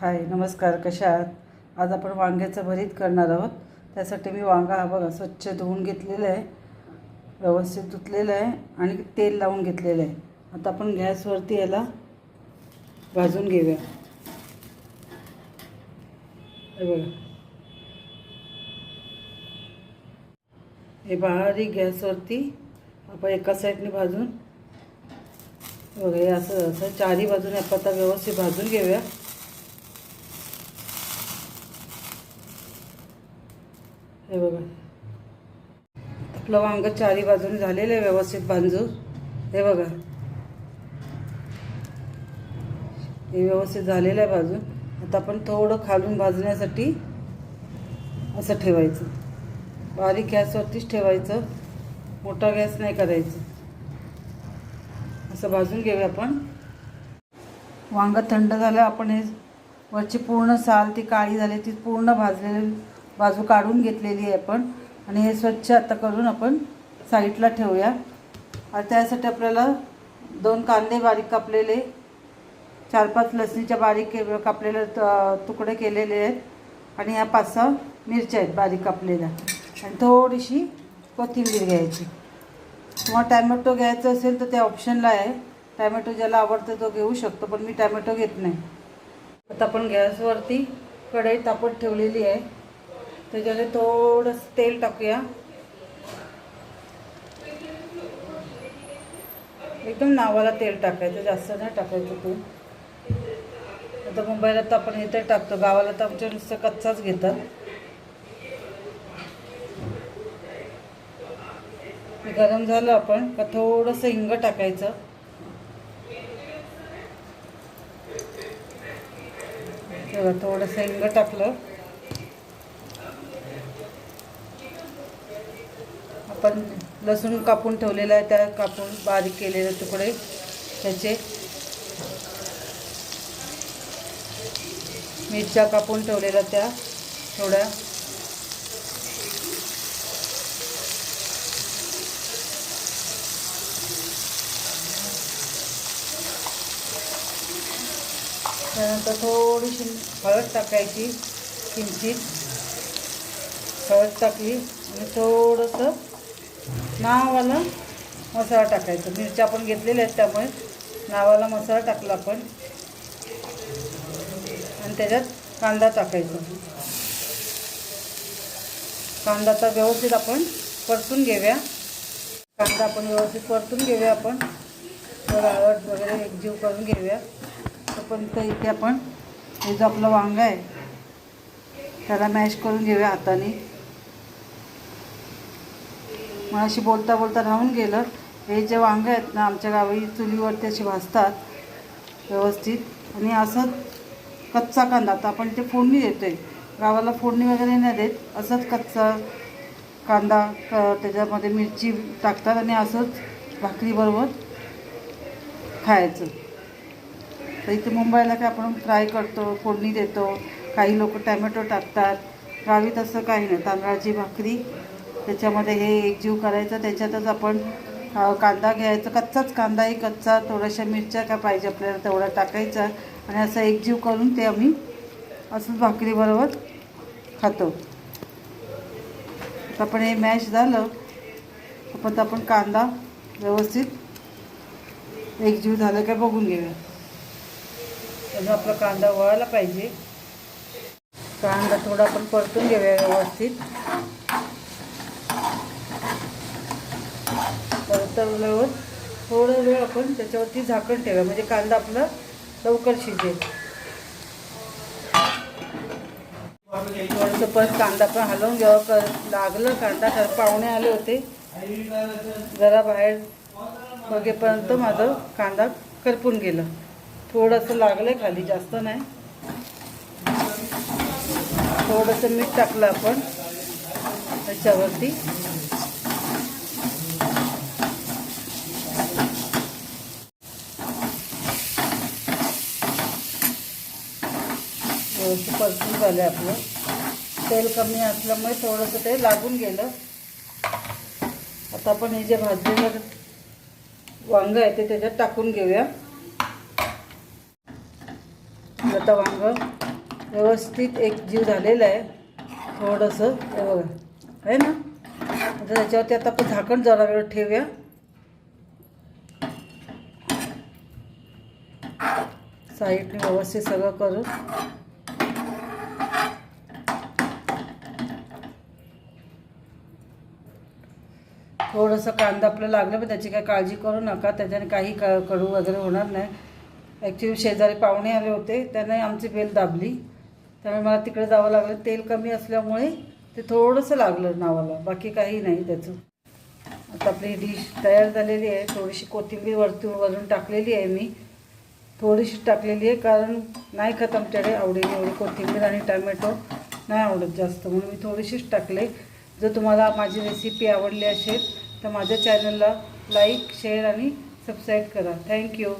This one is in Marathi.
हाय नमस्कार कशा आहात? आज आपण वांग्याचं भरीत करणार आहोत. त्यासाठी मी वांगा हा बघा स्वच्छ धुवून घेतलेला आहे व्यवस्थित धुतलेलं आहे आणि तेल लावून घेतलेलं आहे. आता आपण गॅसवरती याला भाजून घेऊया. हे बघा. हे बारीक गॅसवरती आपण एका साईडने भाजून बघा हे असं असं चारही बाजूने आपण आता व्यवस्थित भाजून घेऊया. हे बघा. आपलं वांग चारी बाजूने झालेलं आहे व्यवस्थित बांजू हे बघा. हे व्यवस्थित झालेलं आहे बाजून. आता आपण थोडं खालून भाजण्यासाठी असं ठेवायचं. बारीक गॅसवरतीच ठेवायचं. मोठा गॅस नाही करायचं. असं भाजून घेऊया आपण. वांगं थंड झालं आपण हे वरची पूर्ण साल ती काळी झाली ती पूर्ण भाजलेली बाजू काढून घेतलेली आहे आपण. आणि हे स्वच्छ आता करून आपण साईडला ठेवूया. आणि त्यासाठी आपल्याला दोन कांदे बारीक कापलेले चार पाच लसणीच्या बारीक कापलेले तुकडे केलेले आहेत. आणि ह्या पाच सहा मिरच्या आहेत बारीक कापलेल्या. आणि थोडीशी कोथिंबीर घ्यायची. किंवा टॅमॅटो घ्यायचं असेल तर त्या ऑप्शनला आहे. टॅमॅटो ज्याला आवडतं तो घेऊ शकतो पण मी टॅमॅटो घेत नाही. आता आपण गॅसवरती कढई तापत ठेवलेली आहे. त्याच्यामध्ये थोडंसं तेल टाकूया. एकदम नावाला तेल टाकायचं जास्त नाही टाकायचं ते आता मुंबईला तर आपण इथे टाकतो गावाला तर आमच्या नुसतं कच्चाच घेतात. गरम झालं आपण का थोडंसं हिंग टाकायचं. तेव्हा थोडंसं हिंग टाकलं. आपण लसूण कापून ठेवलेला आहे त्या कापून बारीक केलेले तुकडे त्याचे. मिरच्या कापून ठेवलेल्या त्या थोड्या. त्यानंतर थोडीशी हळद टाकायची किंचित हळद टाकली आणि थोडंसं नावाला मसाला टाकायचा. मिरच्या आपण घेतलेल्या आहेत त्यामुळे नावाला मसाला टाकला आपण. आणि त्याच्यात कांदा टाकायचा. कांदा व्यवस्थित आपण परतून घेऊया. कांदा आपण व्यवस्थित परतून घेऊया आपण. थोडं वगैरे एकजीव करून घेऊया. पण तर इथे आपण हे जो आपलं वांगा आहे त्याला मॅश करून घेऊया हाताने. मग अशी बोलता बोलता राहून गेलं. हे जे वांगे आहेत ना आमच्या गावी चुलीवरती असे भाजतात व्यवस्थित. आणि असंच कच्चा कांदा आता आपण ते फोडणी देतो आहे गावाला फोडणी वगैरे नाही देत असंच कच्चा कांदा क- त्याच्यामध्ये मिरची टाकतात आणि असंच भाकरीबरोबर खायचं. तर इथे मुंबईला काय आपण फ्राय करतो फोडणी देतो. काही लोक टॅमॅटो टाकतात. गावी तसं काही नाही तांदळाची भाकरी त्याच्यामध्ये हे एकजीव करायचं त्याच्यातच आपण कांदा घ्यायचा कच्चाच कांदाही कच्चा थोड्याशा मिरच्या काय पाहिजे आपल्याला तेवढा टाकायचा आणि असं एकजीव करून ते आम्ही असंच भाकरीबरोबर खातो. आता आपण हे मॅश झालं पण आपण कांदा व्यवस्थित एकजीव झालं काय बघून घेऊया. त्याचा आपला कांदा वळायला पाहिजे. कांदा थोडा आपण परतून घेऊया व्यवस्थित. परतवल्यावर थोडं वेळ आपण त्याच्यावरती झाकण ठेवा म्हणजे कांदा आपला लवकर शिजेल. थोडंसं परत कांदा पण हलवून घ्यावं कर लागलं कांदा तर पाहुणे आले होते. जरा बाहेर बघेपर्यंत माझं कांदा करपून गेलं. थोडंसं लागलं खाली जास्त नाही. थोडंसं मीठ टाकलं आपण त्याच्यावरती. व्यवस्थित परतून झालं आपलं. तेल कमी असल्यामुळे थोडंसं ते लागून गेलं. आता आपण हे जे भाजलेलं वांग आहे ते त्याच्यात टाकून घेऊया. आता वांग व्यवस्थित एक जीव झालेला आहे. थोडंसं हे बघा. आहे ना? आता त्याच्यावरती आता आपण झाकण जरा वेळ ठेवूया. साईडने व्यवस्थित सगळं करू थोडंसं कांदा आपलं लागलं पण त्याची काही काळजी करू नका. त्याच्याने काही क कडू वगैरे होणार नाही. ॲक्च्युली शेजारी पाहुणे आले होते. त्यांनी आमची बेल दाबली. त्यामुळे मला तिकडे जावं लागलं. तेल कमी असल्यामुळे ते थोडंसं लागलं नावाला. बाकी काही नाही त्याचं. आता आपली डिश तयार झालेली आहे. थोडीशी कोथिंबीर वरती वरून टाकलेली आहे मी. थोडीशी टाकलेली आहे कारण नाही खात आमच्याकडे आवडेल एवढी कोथिंबीर आणि टमॅटो. नाही आवडत जास्त. म्हणून मी थोडीशीच टाकले. जर तुम्हाला माझी रेसिपी आवडली असेल तर माझ्या चॅनलला लाईक शेअर आणि सबस्क्राईब करा. Thank you